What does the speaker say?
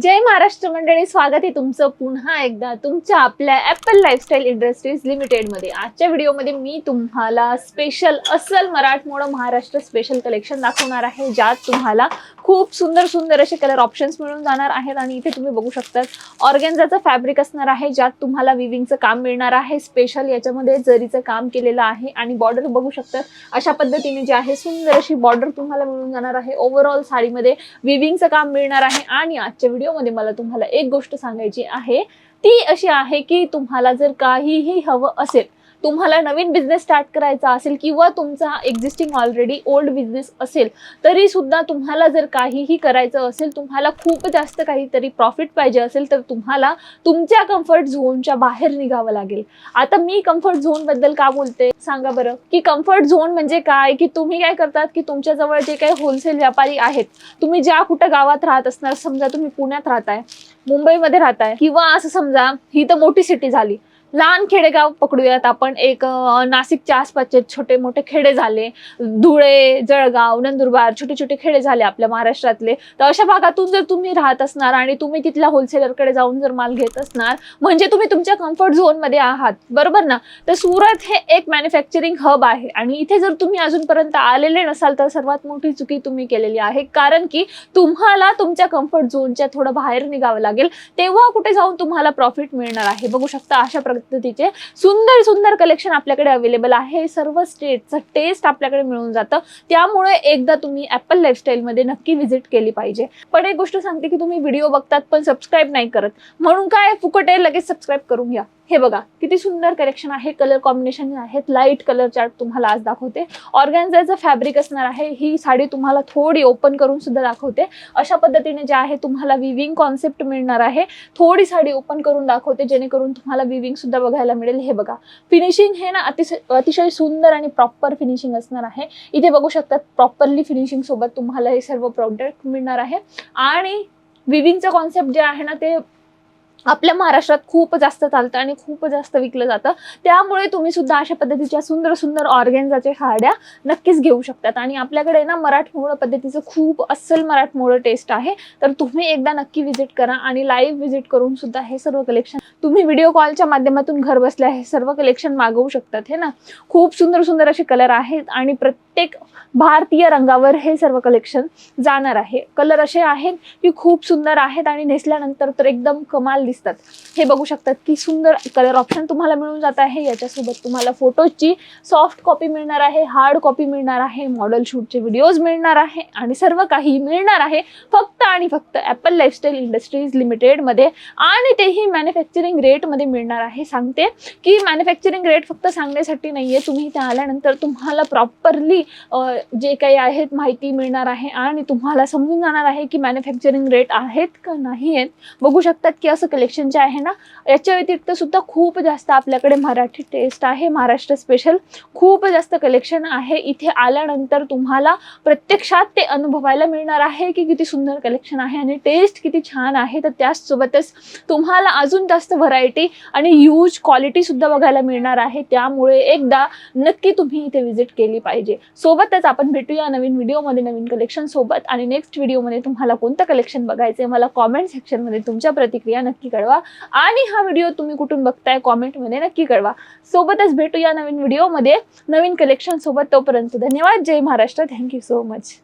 जय महाराष्ट्र मंडळी स्वागत आहे तुमचं पुन्हा एकदा तुमच्या आपल्या ॲपल लाईफस्टाईल इंडस्ट्रीज लिमिटेडमध्ये आजच्या व्हिडिओमध्ये मी तुम्हाला स्पेशल अस्सल मराठमोळं महाराष्ट्र स्पेशल कलेक्शन दाखवणार आहे ज्यात तुम्हाला खूप सुंदर सुंदर असे कलर ऑप्शन्स मिळून जाणार आहेत आणि इथे तुम्ही बघू शकता ऑर्गेन्झाचं फॅब्रिक असणार आहे ज्यात तुम्हाला विविंगचं काम मिळणार आहे स्पेशल याच्यामध्ये जरीचं काम केलेलं आहे आणि बॉर्डर बघू शकतात अशा पद्धतीने जे आहे सुंदर अशी बॉर्डर तुम्हाला मिळून जाणार आहे. ओव्हरऑल साडीमध्ये विविंगचं काम मिळणार आहे आणि आजच्या व्हिडिओमध्ये मला तुम्हाला एक गोष्ट सांगायची आहे. ती अशी आहे की तुम्हाला जर काहीही हवं असेल तुम्हाला नवीन बिझनेस स्टार्ट करायचा असेल किंवा तुमचा एक्झिस्टिंग ऑलरेडी ओल्ड बिझनेस असेल तरी सुद्धा तुम्हाला जर काहीही करायचं असेल तुम्हाला खूप जास्त काहीतरी प्रॉफिट पाहिजे असेल तर तुम्हाला तुमच्या कम्फर्ट झोनच्या बाहेर निघावं लागेल. आता मी कम्फर्ट झोनबद्दल का बोलते? सांगा बरं. की कम्फर्ट झोन म्हणजे काय? की तुम्ही काय करतात? की तुमच्या जवळ जे काही होलसेल व्यापारी आहेत तुम्ही ज्या कुठं गावात राहत असणार समजा तुम्ही पुण्यात राहताय मुंबईमध्ये राहताय किंवा असं समजा ही तर मोठी सिटी झाली. लहान खेडेगाव पकडूयात आपण. एक नाशिकच्या आसपासचे छोटे मोठे खेडे झाले. धुळे जळगाव नंदुरबार छोटे छोटे खेडे झाले आपल्या महाराष्ट्रातले. तर अशा भागातून जर तुम्ही राहत असणार आणि तुम्ही तिथल्या होलसेलरकडे जाऊन जर माल घेत असणार म्हणजे तुम्ही तुमच्या कम्फर्ट झोनमध्ये आहात. बरोबर ना? तर सुरत हे एक मॅन्युफॅक्चरिंग हब आहे. आणि इथे जर तुम्ही अजूनपर्यंत आलेले नसाल तर सर्वात मोठी चुकी तुम्ही केलेली आहे. कारण की तुम्हाला तुमच्या कम्फर्ट झोनच्या थोडं बाहेर निघावं लागेल. तेव्हा कुठे जाऊन तुम्हाला प्रॉफिट मिळणार आहे? बघू शकता अशा पद्धतीचे सुंदर सुंदर कलेक्शन आपल्याकडे अवेलेबल आहे. सर्व स्टेटचं टेस्ट आपल्याकडे मिळून जातं. त्यामुळे एकदा तुम्ही ॲपल लाईफस्टाईलमध्ये नक्की व्हिजिट केली पाहिजे. पण एक गोष्ट सांगते की तुम्ही व्हिडिओ बघतात पण सबस्क्राईब नाही करत. म्हणून काय फुकट आहे लगेच सबस्क्राईब करून घ्या. हे बघा किती सुंदर कलेक्शन आहे. कलर कॉम्बिनेशन आहेत. लाइट कलर चार्ट तुम्हाला आज दाखवते. ऑर्गॅन्झाचं फॅब्रिक असणार आहे. ही साडी तुम्हाला थोडी ओपन करून सुद्धा दाखवते. अशा पद्धतीने जे आहे तुम्हाला विविंग कॉन्सेप्ट मिळणार आहे. थोडी साडी ओपन करून दाखवते जेणेकरून तुम्हाला विविंग सुद्धा बघायला मिळेल. हे बघा फिनिशिंग हे ना अतिशय अतिशय सुंदर आणि प्रॉपर फिनिशिंग असणार आहे. इथे बघू शकतात प्रॉपरली फिनिशिंग सोबत तुम्हाला हे सर्व प्रोडक्ट मिळणार आहे. आणि विविंगचं कॉन्सेप्ट जे आहे ना ते आपल्या महाराष्ट्रात खूप जास्त चालतं आणि खूप जास्त विकलं जातं. त्यामुळे तुम्ही सुद्धा अशा पद्धतीच्या सुंदर सुंदर ऑर्गेन्झाच्या साड्या नक्कीच घेऊ शकतात. आणि आपल्याकडे ना मराठमोळं पद्धतीचं खूप अस्सल मराठमोळं टेस्ट आहे. तर तुम्ही एकदा नक्की व्हिजिट करा आणि लाईव्ह व्हिजिट करून सुद्धा हे सर्व कलेक्शन तुम्ही व्हिडिओ कॉलच्या माध्यमातून घर बसल्या हे सर्व कलेक्शन मागवू शकतात हे ना? खूप सुंदर सुंदर असे कलर आहेत आणि प्रत्येक भारतीय रंगावर हे सर्व कलेक्शन जाणार आहे. कलर असे आहेत की खूप सुंदर आहेत आणि नेसल्यानंतर तर एकदम कमाल दिसतात. हे बघू शकतात की सुंदर कलर ऑप्शन तुम्हाला मिळून जात आहे. याच्यासोबत तुम्हाला फोटोजची सॉफ्ट कॉपी मिळणार आहे हार्ड कॉपी मिळणार आहे मॉडेल शूटचे व्हिडिओज मिळणार आहे आणि सर्व काही मिळणार आहे फक्त आणि फक्त ॲपल लाईफस्टाईल इंडस्ट्रीज लिमिटेडमध्ये आणि तेही मॅन्युफॅक्चरिंग रेटमध्ये मिळणार आहे. सांगते की मॅन्युफॅक्चरिंग रेट फक्त सांगण्यासाठी नाही आहे तुम्ही इथे आल्यानंतर तुम्हाला प्रॉपरली जे काही आहेत माहिती मिळणार आहे आणि तुम्हाला समजून जाणार आहे की मॅन्युफॅक्चरिंग रेट आहेत का नाही आहेत बघू शकतात की असं कलेक्शन जे आहे ना याच्या व्यतिरिक्त सुद्धा खूप जास्त आपल्याकडे मराठी टेस्ट आहे. महाराष्ट्र स्पेशल खूप जास्त कलेक्शन आहे. इथे आल्यानंतर तुम्हाला प्रत्यक्षात ते अनुभवायला मिळणार आहे की किती सुंदर कलेक्शन आहे आणि टेस्ट किती छान आहे. तर त्याचसोबतच तुम्हाला अजून जास्त व्हरायटी आणि ह्यूज क्वालिटी सुद्धा बघायला मिळणार आहे. त्यामुळे एकदा नक्की तुम्ही इथे व्हिजिट केली पाहिजे. सोबतच आपण भेटूया नवीन व्हिडिओमध्ये नवीन कलेक्शन सोबत. आणि नेक्स्ट व्हिडिओमध्ये तुम्हाला कोणतं कलेक्शन बघायचं मला कॉमेंट सेक्शनमध्ये तुमच्या प्रतिक्रिया नक्की कळवा. आणि हा व्हिडिओ तुम्ही कुठून बघताय कॉमेंटमध्ये नक्की कळवा. सोबतच भेटूया नवीन व्हिडिओमध्ये नवीन कलेक्शन सोबत तोपर्यंत धन्यवाद. जय Maharashtra. Thank you so much